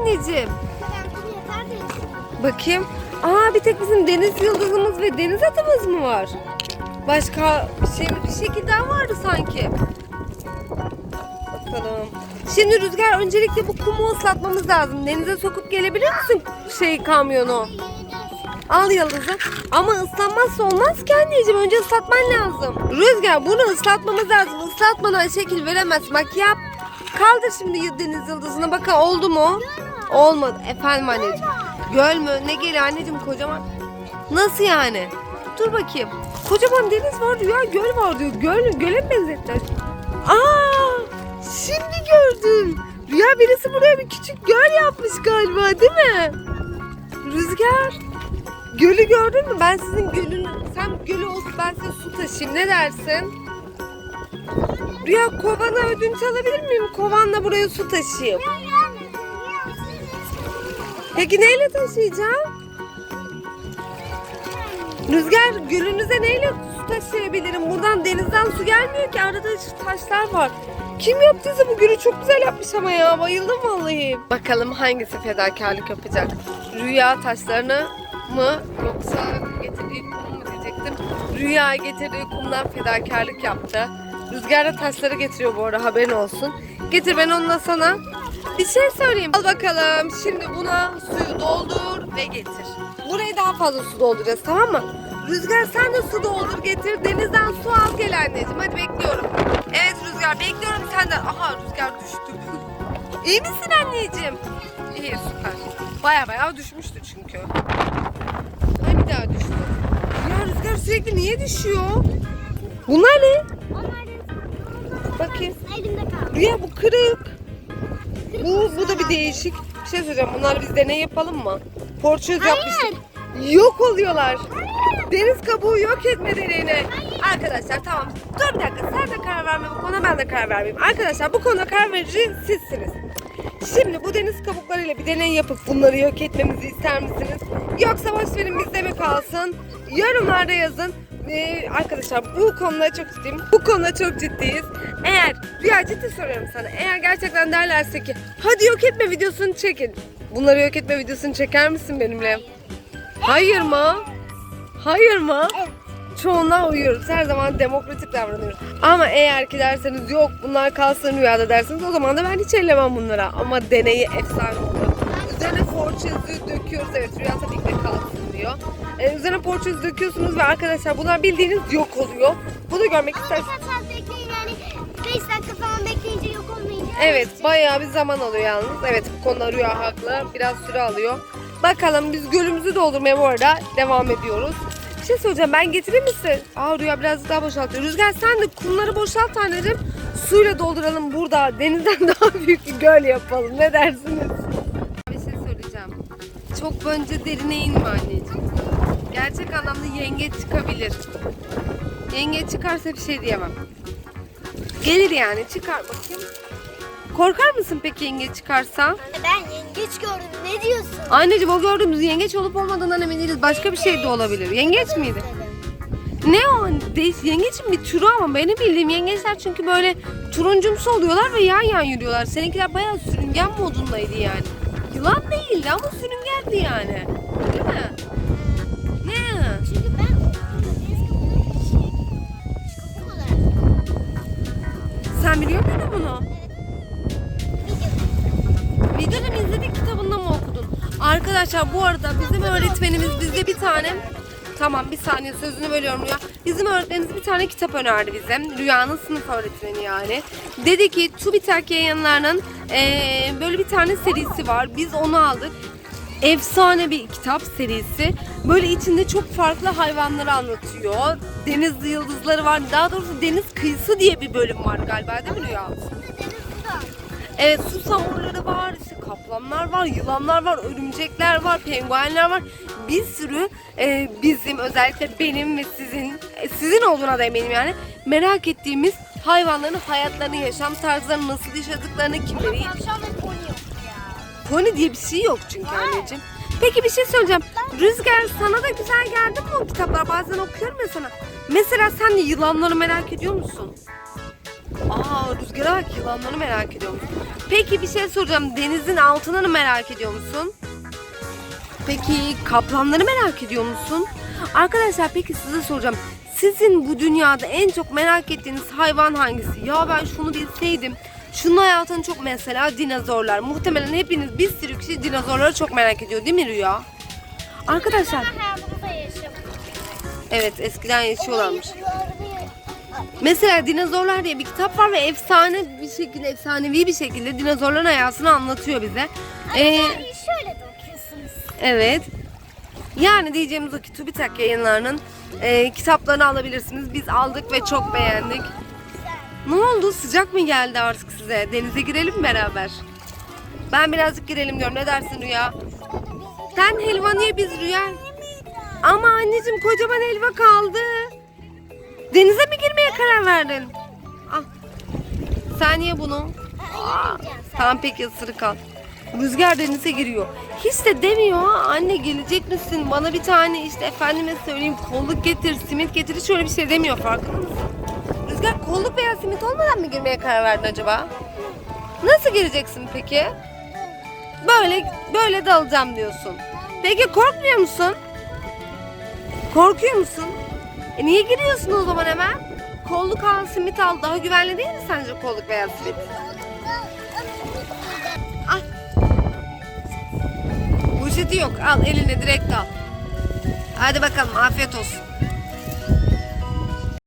anneciğim? Bakayım. Aa bir tek bizim deniz yıldızımız ve deniz atımız mı var? Başka şey bir şekil daha vardı sanki. Bakalım. Şimdi Rüzgar öncelikle bu kumu ıslatmamız lazım. Denize sokup gelebilir misin şey kamyonu? Al yıldızı. Ama ıslanmazsa olmaz ki anneciğim. Önce ıslatman lazım. Rüzgar bunu ıslatmamız lazım. Islatmadan şekil veremez. Bak yap. Kaldır şimdi deniz yıldızına. Bakın oldu mu? Olmadı. Efendim anneciğim. Göl mü? Ne geliyor anneciğim kocaman. Nasıl yani? Dur bakayım. Kocaman deniz var diyor ya göl var diyor. Göl, göle mi benzettiler? Aa! Şimdi gördüm. Rüya birisi buraya bir küçük göl yapmış galiba değil mi? Rüzgar. Gölü gördün mü? Ben sizin gölünü, sen gölü olsun ben size su taşıyayım. Ne dersin? Rüya kovana ödünç alabilir miyim? Kovanla buraya su taşıyayım. Peki neyle taşıyacağım? Rüzgar gölünüze neyle su taşıyabilirim? Buradan denizden su gelmiyor ki arada taşlar var. Kim yaptıysa bu gölü çok güzel yapmış ama ya bayıldım vallahi. Bakalım hangisi fedakarlık yapacak? Rüya taşlarını mı yoksa getirdiği kum mu diyecektim. Rüya getirdiği kumdan fedakarlık yaptı. Rüzgar da taşları getiriyor bu arada haberin olsun. Getir ben onunla sana bir şey söyleyeyim. Al bakalım. Şimdi buna suyu doldur ve getir. Buraya daha fazla su dolduracağız tamam mı? Rüzgar sen de su doldur getir. Denizden su al gel anneciğim. Hadi bekliyorum. Evet Rüzgar bekliyorum senden. Aha Rüzgar düştü. İyi misin anneciğim? İyi süper. Baya baya düşmüştü çünkü. Ay bir daha düştü. Ya Rüzgar sürekli niye düşüyor? Bunlar ne? Bakayım. Elimde kaldı. Rüya bu kırık. Bu, bu da bir değişik. Bir şey söyleyeceğim. Bunlar biz deney yapalım mı? Porçöz yapmıştık. Yok oluyorlar. Deniz kabuğu yok etme deneyini. Arkadaşlar tamam. Dur bir dakika. Sen de karar verme bu konuda ben de karar vermeyeyim. Arkadaşlar bu konuda karar verici sizsiniz. Şimdi bu deniz kabuklarıyla bir deney yapıp bunları yok etmemizi ister misiniz? Yoksa boş verin bizde mi kalsın? Yorumlarda yazın. Ee, arkadaşlar bu konuda çok ciddiyim. Bu konuda çok ciddiyiz. Eğer Rüya ciddi soruyorum sana. Eğer gerçekten derlerse ki hadi yok etme videosunu çekin. Bunları yok etme videosunu çeker misin benimle? Hayır mı? Hayır mı? Çoğunluğa uyuyoruz. Her zaman demokratik davranıyoruz. Ama eğer ki derseniz yok bunlar kalsın rüyada derseniz o zaman da ben hiç ellemem bunlara. Ama deneyi efsane oldu. Porçözü döküyoruz. Evet rüya tabii ki de kalsın diyor. Ee, üzerine porçözü döküyorsunuz ve arkadaşlar bunlar bildiğiniz yok oluyor. Bunu görmek isterseniz Arkadaşlar bekleyin yani 5 dakika falan bekleyince yok olmayınca. Evet bayağı bir zaman alıyor yalnız. Evet bu konuda Rüya haklı. Biraz süre alıyor. Bakalım biz gölümüzü doldurmaya bu arada devam ediyoruz. Bir şey söyleyeceğim ben getireyim mi size? Aa Rüya biraz daha boşaltıyor. Rüzgar sen de kumları boşalt anneciğim. Suyla dolduralım burada. Denizden daha büyük bir göl yapalım. Ne dersiniz? Çok bence derine inme anneciğim. Gerçek anlamda yengeç çıkabilir. Yengeç çıkarsa bir şey diyemem. Gelir yani çıkar bakayım. Korkar mısın peki yengeç çıkarsa? Ben yengeç gördüm ne diyorsun? Anneciğim o gördüğümüz yengeç olup olmadığından emin değiliz. Başka bir şey de olabilir. Yengeç miydi? Ne o? Değiş, yengecin bir türü ama benim bildiğim yengeçler çünkü böyle turuncumsu oluyorlar ve yan yan yürüyorlar. Seninkiler bayağı sürüngen modundaydı yani. Yılan değildi ama sürüngendi yani. Değil mi? Ne? Çünkü ben Sen biliyor muydun bunu? Videoda mı izledik kitabında mı okudun? Arkadaşlar bu arada bizim öğretmenimiz bizde bir tane Tamam bir saniye sözünü bölüyorum Rüya. Bizim öğretmenimiz bir tane kitap önerdi bize. Rüya'nın sınıf öğretmeni yani. Dedi ki TÜBİTAK yayınlarının eee, böyle bir tane serisi var. Biz onu aldık. Efsane bir kitap serisi. Böyle içinde çok farklı hayvanları anlatıyor. Deniz yıldızları var. Daha doğrusu deniz kıyısı diye bir bölüm var galiba değil mi Rüya? Evet su samurları var, kaplanlar var, yılanlar var, örümcekler var, penguenler var. Bir sürü e, bizim özellikle benim ve sizin, e, sizin olduğuna da eminim yani merak ettiğimiz hayvanların hayatlarını, yaşam tarzlarını, nasıl yaşadıklarını, kimleri... Tavşan ve pony yok ya. Pony diye bir şey yok çünkü anneciğim. Peki bir şey söyleyeceğim. Rüzgar sana da güzel geldi mi o kitaplar? Bazen okuyorum ya sana. Mesela sen de yılanları merak ediyor musun? Aa rüzgara bak yılanları merak ediyor musun? Peki bir şey soracağım. Denizin altını merak ediyor musun? Peki kaplanları merak ediyor musun? Arkadaşlar peki size soracağım. Sizin bu dünyada en çok merak ettiğiniz hayvan hangisi? Ya ben şunu bilseydim. Şunun hayatını çok mesela dinozorlar. Muhtemelen hepiniz bir sürü kişi dinozorları çok merak ediyor değil mi Rüya? Arkadaşlar evet eskiden yaşıyorlarmış. Mesela Dinozorlar diye bir kitap var ve efsane bir şekilde, efsanevi bir şekilde dinozorların hayatını anlatıyor bize. Ee, Yani şöyle de okuyorsunuz. evet. Yani diyeceğimiz o ki TÜBİTAK yayınlarının e, kitaplarını alabilirsiniz. Biz aldık ve çok beğendik. Ne oldu? Sıcak mı geldi artık size? Denize girelim mi beraber? Ben birazcık girelim diyorum. Ne dersin Rüya? Sen helva niye biz Rüya? Ama anneciğim kocaman helva kaldı. Denize mi girmeye karar verdin? Al. Sen ye bunu. Aa, tamam peki ısırık al. Rüzgar denize giriyor. Hiç de demiyor ha anne gelecek misin? Bana bir tane işte efendime söyleyeyim kolluk getir, simit getir. Hiç öyle bir şey demiyor farkında mısın? Rüzgar kolluk veya simit olmadan mı girmeye karar verdin acaba? Nasıl gireceksin peki? Böyle böyle dalacağım diyorsun. Peki korkmuyor musun? Korkuyor musun? E niye giriyorsun o zaman hemen? Kolluk al, simit al. Daha güvenli değil mi sence kolluk veya simit? Al. Poşeti yok. Al eline direkt al. Hadi bakalım afiyet olsun.